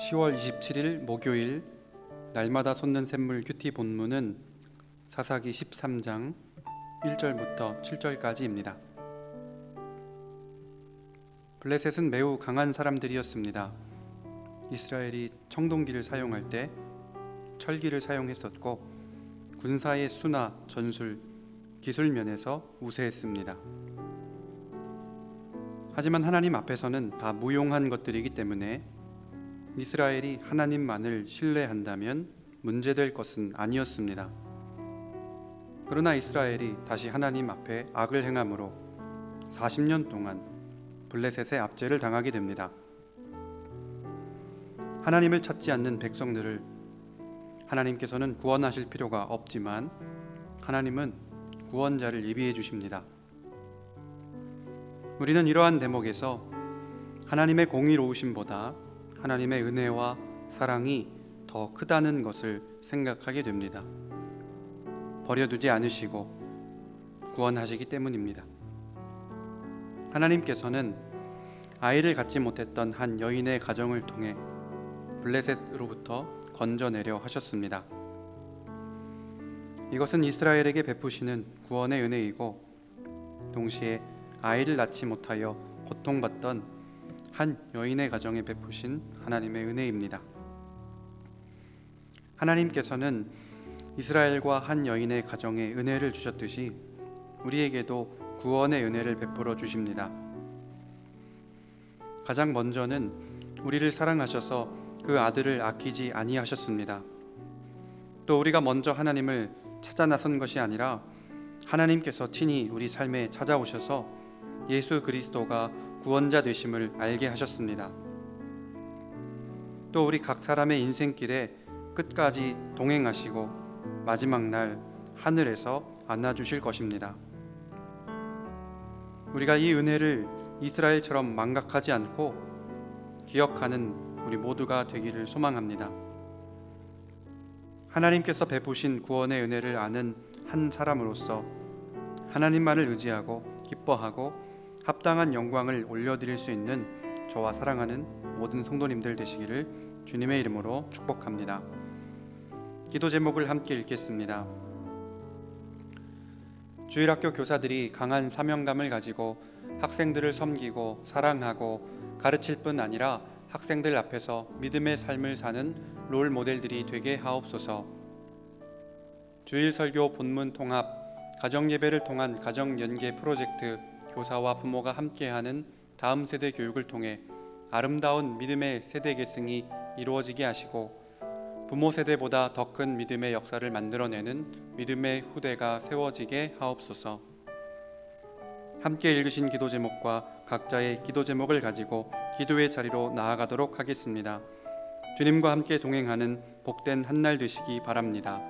10월 27일 목요일 날마다 솟는 샘물 큐티 본문은 사사기 13장 1절부터 7절까지입니다. 블레셋은 매우 강한 사람들이었습니다. 이스라엘이 청동기를 사용할 때 철기를 사용했었고 군사의 수나 전술, 기술 면에서 우세했습니다. 하지만 하나님 앞에서는 다 무용한 것들이기 때문에 이스라엘이 하나님만을 신뢰한다면 문제될 것은 아니었습니다. 그러나 이스라엘이 다시 하나님 앞에 악을 행함으로 40년 동안 블레셋의 압제를 당하게 됩니다. 하나님을 찾지 않는 백성들을 하나님께서는 구원하실 필요가 없지만 하나님은 구원자를 예비해 주십니다. 우리는 이러한 대목에서 하나님의 공의로우심보다 하나님의 은혜와 사랑이 더 크다는 것을 생각하게 됩니다. 버려두지 않으시고 구원하시기 때문입니다. 하나님께서는 아이를 갖지 못했던 한 여인의 가정을 통해 블레셋으로부터 건져내려 하셨습니다. 이것은 이스라엘에게 베푸시는 구원의 은혜이고 동시에 아이를 낳지 못하여 고통받던 한 여인의 가정에 베푸신 하나님의 은혜입니다. 하나님께서는 이스라엘과 한 여인의 가정에 은혜를 주셨듯이 우리에게도 구원의 은혜를 베풀어 주십니다. 가장 먼저는 우리를 사랑하셔서 그 아들을 아끼지 아니하셨습니다. 또 우리가 먼저 하나님을 찾아 나선 것이 아니라 하나님께서 친히 우리 삶에 찾아오셔서 예수 그리스도가 구원자 되심을 알게 하셨습니다. 또 우리 각 사람의 인생길에 끝까지 동행하시고 마지막 날 하늘에서 안아 주실 것입니다. 우리가 이 은혜를 이스라엘처럼 망각하지 않고 기억하는 우리 모두가 되기를 소망합니다. 하나님께서 베푸신 구원의 은혜를 아는 한 사람으로서 하나님만을 의지하고 기뻐하고 합당한 영광을 올려드릴 수 있는 저와 사랑하는 모든 성도님들 되시기를 주님의 이름으로 축복합니다. 기도 제목을 함께 읽겠습니다. 주일학교 교사들이 강한 사명감을 가지고 학생들을 섬기고 사랑하고 가르칠 뿐 아니라 학생들 앞에서 믿음의 삶을 사는 롤 모델들이 되게 하옵소서. 주일 설교 본문 통합 가정 예배를 통한 가정 연계 프로젝트 교사와 부모가 함께하는 다음 세대 교육을 통해 아름다운 믿음의 세대 계승이 이루어지게 하시고 부모 세대보다 더 큰 믿음의 역사를 만들어내는 믿음의 후대가 세워지게 하옵소서. 함께 읽으신 기도 제목과 각자의 기도 제목을 가지고 기도의 자리로 나아가도록 하겠습니다. 주님과 함께 동행하는 복된 한 날 되시기 바랍니다.